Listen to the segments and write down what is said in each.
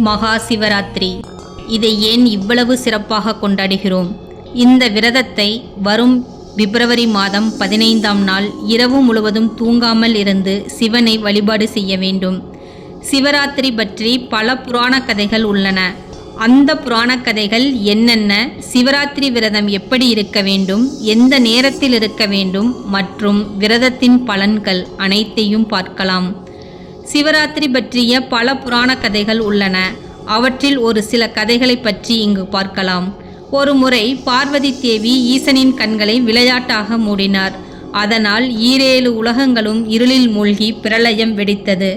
மகா சிவராத்திரி இதை ஏன் இவ்வளவு சிறப்பாக கொண்டாடுகிறோம்? இந்த விரதத்தை வரும் பிப்ரவரி மாதம் பதினைந்தாம் நாள் இரவு முழுவதும் தூங்காமல் இருந்து சிவனை வழிபாடு செய்ய வேண்டும். சிவராத்திரி பற்றி பல புராண கதைகள் உள்ளன. அந்த புராண கதைகள் என்னென்ன? சிவராத்திரி விரதம் எப்படி இருக்க வேண்டும்? எந்த நேரத்தில் இருக்க வேண்டும்? மற்றும் விரதத்தின் பலன்கள் அனைத்தையும் பார்க்கலாம். சிவராத்திரி பற்றிய பல புராண கதைகள் உள்ளன. அவற்றில் ஒரு சில கதைகளை பற்றி இங்கு பார்க்கலாம். ஒரு முறை பார்வதி தேவி ஈசனின் கண்களை விளையாட்டாக மூடினார். அதனால் ஈரேழு உலகங்களும் இருளில் மூழ்கி பிரளயம் வெடித்தது.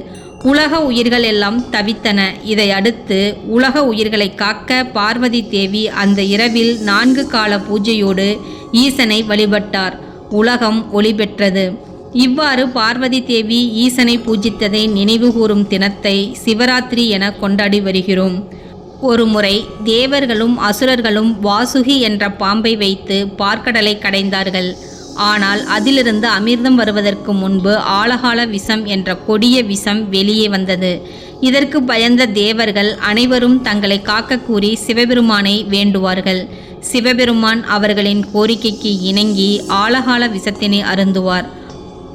உலக உயிர்கள் எல்லாம் தவித்தன. இதை அடுத்து உலக உயிர்களை காக்க பார்வதி தேவி அந்த இரவில் நான்கு கால பூஜையோடு ஈசனை வழிபட்டார். உலகம் ஒளி பெற்றது. இவ்வாறு பார்வதி தேவி ஈசனை பூஜித்ததை நினைவுகூரும் தினத்தை சிவராத்திரி என கொண்டாடி வருகிறோம். ஒருமுறை தேவர்களும் அசுரர்களும் வாசுகி என்ற பாம்பை வைத்து பார்க்கடலை கடைந்தார்கள். ஆனால் அதிலிருந்து அமிர்தம் வருவதற்கு முன்பு ஆழகால விஷம் என்ற கொடிய விஷம் வெளியே வந்தது. இதற்கு பயந்த தேவர்கள் அனைவரும் தங்களை காக்க கூறி சிவபெருமானை வேண்டுவார்கள். சிவபெருமான் அவர்களின் கோரிக்கைக்கு இணங்கி ஆழகால விஷத்தினை அருந்துவார்.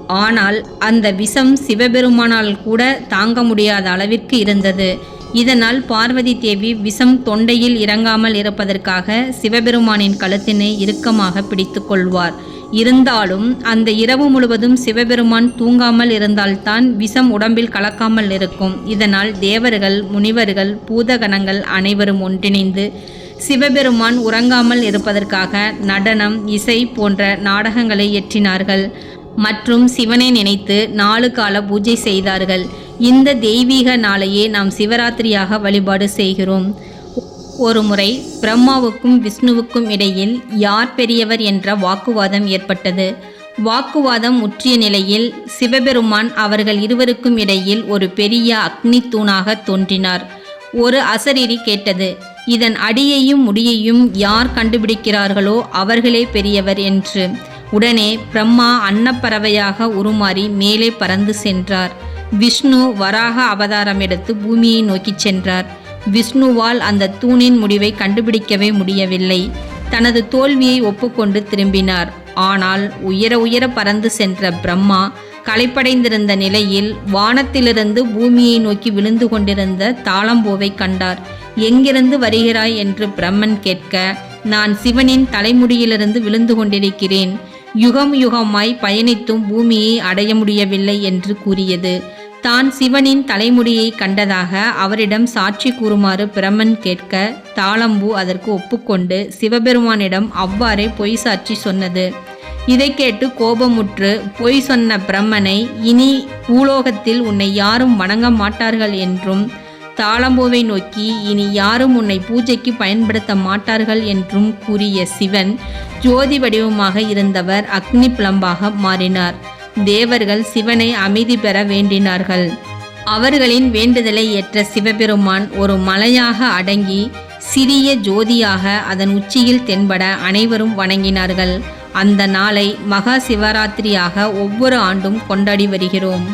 ஆனால் அந்த விஷம் சிவபெருமானால் கூட தாங்க முடியாத அளவிற்கு இருந்தது. இதனால் பார்வதி தேவி விஷம் தொண்டையில் இறங்காமல் இருப்பதற்காக சிவபெருமானின் கழுத்தினை இறுக்கமாக பிடித்து கொள்வார். இருந்தாலும் அந்த இரவு முழுவதும் சிவபெருமான் தூங்காமல் இருந்தால்தான் விஷம் உடம்பில் கலக்காமல் இருக்கும். இதனால் தேவர்கள் முனிவர்கள் பூதகணங்கள் அனைவரும் ஒன்றிணைந்து சிவபெருமான் உறங்காமல் இருப்பதற்காக நடனம் இசை போன்ற நாடகங்களை இயற்றினார்கள். மற்றும் சிவனை நினைத்து நாலு கால பூஜை செய்தார்கள். இந்த தெய்வீக நாளையே நாம் சிவராத்திரியாக வழிபாடு செய்கிறோம். ஒருமுறை பிரம்மாவுக்கும் விஷ்ணுவுக்கும் இடையில் யார் பெரியவர் என்ற வாக்குவாதம் ஏற்பட்டது. வாக்குவாதம் முற்றிய நிலையில் சிவபெருமான் அவர்கள் இருவருக்கும் இடையில் ஒரு பெரிய அக்னி தூணாக தோன்றினார். ஒரு அசரீரி கேட்டது இதன் அடியையும் முடியையும் யார் கண்டுபிடிக்கிறார்களோ அவர்களே பெரியவர் என்று. உடனே பிரம்மா அன்னப்பறவையாக உருமாறி மேலே பறந்து சென்றார். விஷ்ணு வராக அவதாரம் எடுத்து பூமியை நோக்கிச் சென்றார். விஷ்ணுவால் அந்த தூணின் முடிவை கண்டுபிடிக்கவே முடியவில்லை. தனது தோல்வியை ஒப்புக்கொண்டு திரும்பினார். ஆனால் உயர உயர பறந்து சென்ற பிரம்மா களைப்படைந்திருந்த நிலையில் வானத்திலிருந்து பூமியை நோக்கி விழுந்து கொண்டிருந்த தாளம்பூவை கண்டார். எங்கிருந்து வருகிறாய்? என்று பிரம்மன் கேட்க நான் சிவனின் தலைமுடியிலிருந்து விழுந்து கொண்டிருக்கிறேன். யுகம் யுகமாய் பயணித்தும் பூமியை அடைய முடியவில்லை என்று கூறியது. தான் சிவனின் தலைமுடியை கண்டதாக அவரிடம் சாட்சி கூறுமாறு பிரம்மன் கேட்க தாளம்பூ அதற்கு ஒப்புக்கொண்டு சிவபெருமானிடம் அவ்வாறே பொய் சாட்சி சொன்னது. இதை கேட்டு கோபமுற்று பொய் சொன்ன பிரம்மனை இனி பூலோகத்தில் உன்னை யாரும் வணங்க மாட்டார்கள் என்றும் தாளம்பூவை நோக்கி இனி யாரும் உன்னை பூஜைக்கு பயன்படுத்த மாட்டார்கள் என்றும் கூறிய சிவன் ஜோதி வடிவமாக இருந்தவர் அக்னி பிளம்பாக மாறினார். தேவர்கள் சிவனை அமைதி பெற வேண்டினார்கள். அவர்களின் வேண்டுதலை ஏற்ற சிவபெருமான் ஒரு மலையாக அடங்கி சிறிய ஜோதியாக அதன் உச்சியில் தென்பட அனைவரும் வணங்கினார்கள். அந்த நாளை மகா சிவராத்திரியாக ஒவ்வொரு ஆண்டும் கொண்டாடி வருகிறோம்.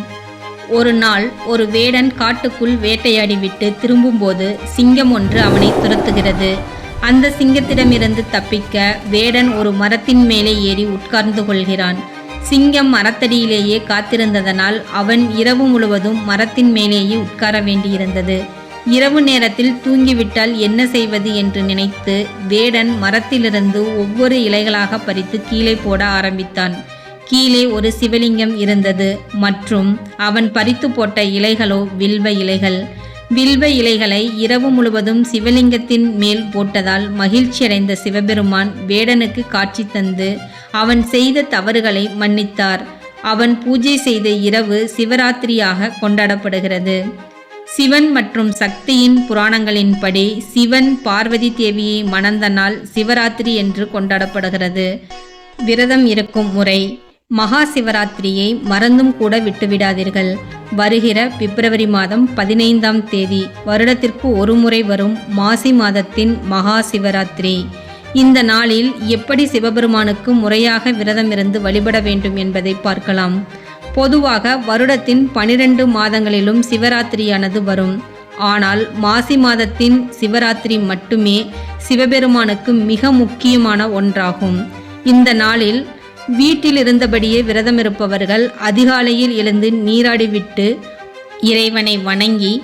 ஒரு நாள் ஒரு வேடன் காட்டுக்குள் வேட்டையாடிவிட்டு திரும்பும்போது சிங்கம் ஒன்று அவனை துரத்துகிறது. அந்த சிங்கத்திடமிருந்து தப்பிக்க வேடன் ஒரு மரத்தின் மேலே ஏறி உட்கார்ந்து கொள்கிறான். சிங்கம் மரத்தடியிலேயே காத்திருந்ததனால் அவன் இரவு முழுவதும் மரத்தின் மேலேயே உட்கார வேண்டியிருந்தது. இரவு நேரத்தில் தூங்கிவிட்டால் என்ன செய்வது என்று நினைத்து வேடன் மரத்திலிருந்து ஒவ்வொரு இலைகளாக பறித்து கீழே போட ஆரம்பித்தான். கீழே ஒரு சிவலிங்கம் இருந்தது மற்றும் அவன் பறித்து போட்ட இலைகளோ வில்வ இலைகள். வில்வ இலைகளை இரவு முழுவதும் சிவலிங்கத்தின் மேல் போட்டதால் மகிழ்ச்சியடைந்த சிவபெருமான் வேடனுக்கு காட்சி தந்து அவன் செய்த தவறுகளை மன்னித்தார். அவன் பூஜை செய்த இரவு சிவராத்திரியாக கொண்டாடப்படுகிறது. சிவன் மற்றும் சக்தியின் புராணங்களின்படி சிவன் பார்வதி தேவியை மணந்த நாள் சிவராத்திரி என்று கொண்டாடப்படுகிறது. விரதம் இருக்கும் முறை. மகா சிவராத்திரியை மறந்தும் கூட விட்டுவிடாதீர்கள். வருகிற பிப்ரவரி மாதம் பதினைந்தாம் தேதி வருடத்திற்கு ஒரு முறை வரும் மாசி மாதத்தின் மகா சிவராத்திரி இந்த நாளில் எப்படி சிவபெருமானுக்கு முறையாக விரதம் இருந்து வழிபட வேண்டும் என்பதை பார்க்கலாம். பொதுவாக வருடத்தின் பனிரெண்டு மாதங்களிலும் சிவராத்திரியானது வரும். ஆனால் மாசி மாதத்தின் சிவராத்திரி மட்டுமே சிவபெருமானுக்கு மிக முக்கியமான ஒன்றாகும். இந்த நாளில் வீட்டில் இருந்தபடியே விரதம் இருப்பவர்கள் அதிகாலையில் எழுந்து நீராடிவிட்டு இறைவனை வணங்கி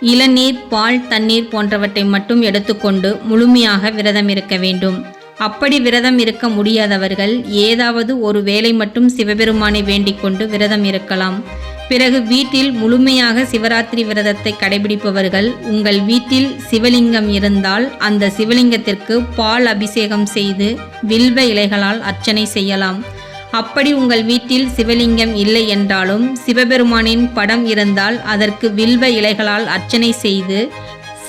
இளநீர் பால் தண்ணீர் போன்றவற்றை மட்டும் எடுத்துக்கொண்டு முழுமையாக விரதம் இருக்க வேண்டும். அப்படி விரதம் இருக்க முடியாதவர்கள் ஏதாவது ஒரு வேலை மட்டும் சிவபெருமானை வேண்டிக் கொண்டு விரதம் இருக்கலாம் பிறகு வீட்டில் முழுமையாக சிவராத்திரி விரதத்தை கடைபிடிப்பவர்கள் உங்கள் வீட்டில் சிவலிங்கம் இருந்தால் அந்த சிவலிங்கத்திற்கு பால் அபிஷேகம் செய்து வில்வ இலைகளால் அர்ச்சனை செய்யலாம். அப்படி உங்கள் வீட்டில் சிவலிங்கம் இல்லை என்றாலும் சிவபெருமானின் படம் இருந்தால் அதற்கு வில்வ இலைகளால் அர்ச்சனை செய்து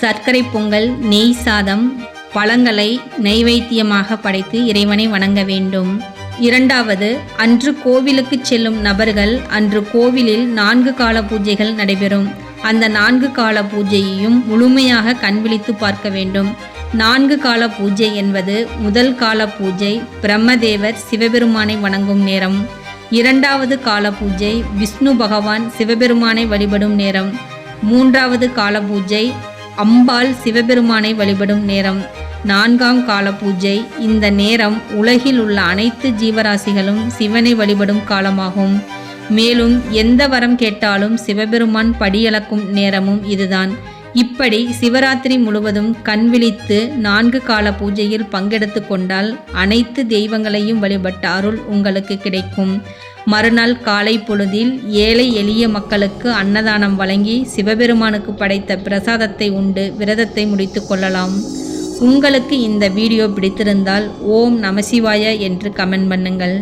சர்க்கரை பொங்கல் நெய் சாதம் பழங்களை நைவேத்தியமாக படைத்து இறைவனை வணங்க வேண்டும். இரண்டாவது அன்று கோவிலுக்கு செல்லும் நபர்கள் அன்று கோவிலில் நான்கு கால பூஜைகள் நடைபெறும். அந்த நான்கு கால பூஜையையும் முழுமையாக கண்விழித்து பார்க்க வேண்டும். நான்கு கால பூஜை என்பது முதல் கால பூஜை பிரம்மதேவர் சிவபெருமானை வணங்கும் நேரம். இரண்டாவது கால பூஜை விஷ்ணு பகவான் சிவபெருமானை வழிபடும் நேரம். மூன்றாவது கால பூஜை அம்பாள் சிவபெருமானை வழிபடும் நேரம். நான்காம் கால பூஜை இந்த நேரம் உலகில் உள்ள அனைத்து ஜீவராசிகளும் சிவனை வழிபடும் காலமாகும். மேலும் எந்த வரம் கேட்டாலும் சிவபெருமான் படியளக்கும் நேரமும் இதுதான். இப்படி சிவராத்திரி முழுவதும் கண் விழித்து நான்கு கால பூஜையில் பங்கெடுத்து கொண்டால் அனைத்து தெய்வங்களையும் வழிபட்ட அருள் உங்களுக்கு கிடைக்கும். மறுநாள் காலை பொழுதில் ஏழை எளிய மக்களுக்கு அன்னதானம் வழங்கி சிவபெருமானுக்கு படைத்த பிரசாதத்தை உண்டு விரதத்தை முடித்து கொள்ளலாம். உங்களுக்கு இந்த வீடியோ பிடித்திருந்தால் ஓம் நமசிவாய என்று கமெண்ட் பண்ணுங்கள்.